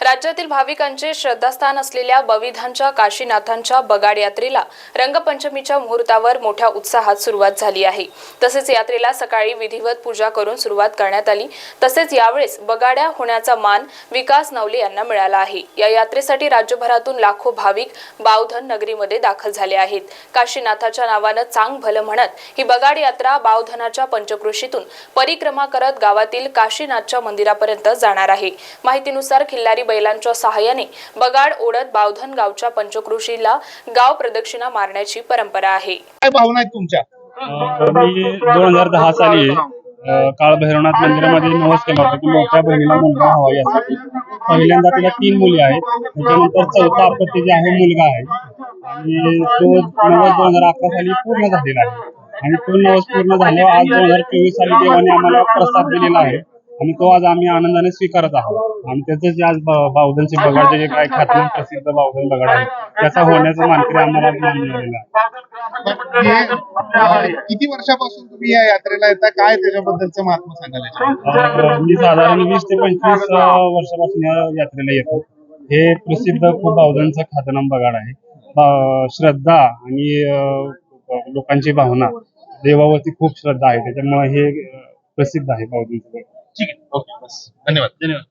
राज्यातील भाविकांचे श्रद्धास्थान असलेल्या बविधांच्या काशीनाथांच्या बगाड यात्रेला रंगपंचमीच्या मुहूर्तावर मोठ्या उत्साहात सुरुवात झाली आहे. तसेच यात्रेला सकाळी विधिवत पूजा करून सुरुवात करण्यात आली. तसेच यावेळेस बगाड्या होण्याचा मान विकास नवले यांना मिळाला आहे. या यात्रेसाठी राज्यभरातून लाखो भाविक बावधन नगरीमध्ये दाखल झाले आहेत. काशीनाथाच्या नावानं चांग भलं म्हणत ही बगाड यात्रा बावधनाच्या पंचकृषीतून परिक्रमा करत गावातील काशीनाथच्या मंदिरापर्यंत जाणार आहे. माहितीनुसार खिल्लारी बैलांच्या सहाय्याने बगाड ओढत बावधन गावच्या पंचकृषीला गाव प्रदक्षिणा मारण्याची परंपरा आहे. काय भावना आहेत तुमच्या? मी दोन हजार दहा साली अं, काळभैरवनाथ मंदिरामध्ये नवस केला होता. की मोठ्या बहिणीला मुलगा हवा यासाठी. पहिल्यांदा तिला तीन मुली आहेत. त्याच्यानंतर चौथा आपत्ती जे आहे मुलगा आहे. आणि तो नवस दोन हजार अकरा साली पूर्ण झालेला आहे. आणि तो नवस पूर्ण झाल्यावर आज दोन हजार चोवीस साली देवाने आम्हाला प्रसाद दिलेला आहे. आणि तो आज आम्ही आनंदाने स्वीकारत आहोत. आणि त्याचं जे आज बावधनचे बगाड जे काय ख्यातनाम प्रसिद्ध बावधन बगाड आहे त्याचा होण्याचा मानकरी आम्हाला मिळालेला किती वर्षापासून तुम्ही या यात्रेला येता काय त्याच्याबद्दलचं महात्मा? अं, मी साधारण वीस ते पंचवीस वर्षापासून या यात्रेला येतो. हे प्रसिद्ध खूप बावधांचं ख्यातनाम बगाड आहे. श्रद्धा आणि लोकांची भावना देवावरती खूप श्रद्धा आहे. त्याच्यामुळे हे प्रसिद्ध आहे बगाड. ठीक आहे. ओके बस. धन्यवाद. धन्यवाद.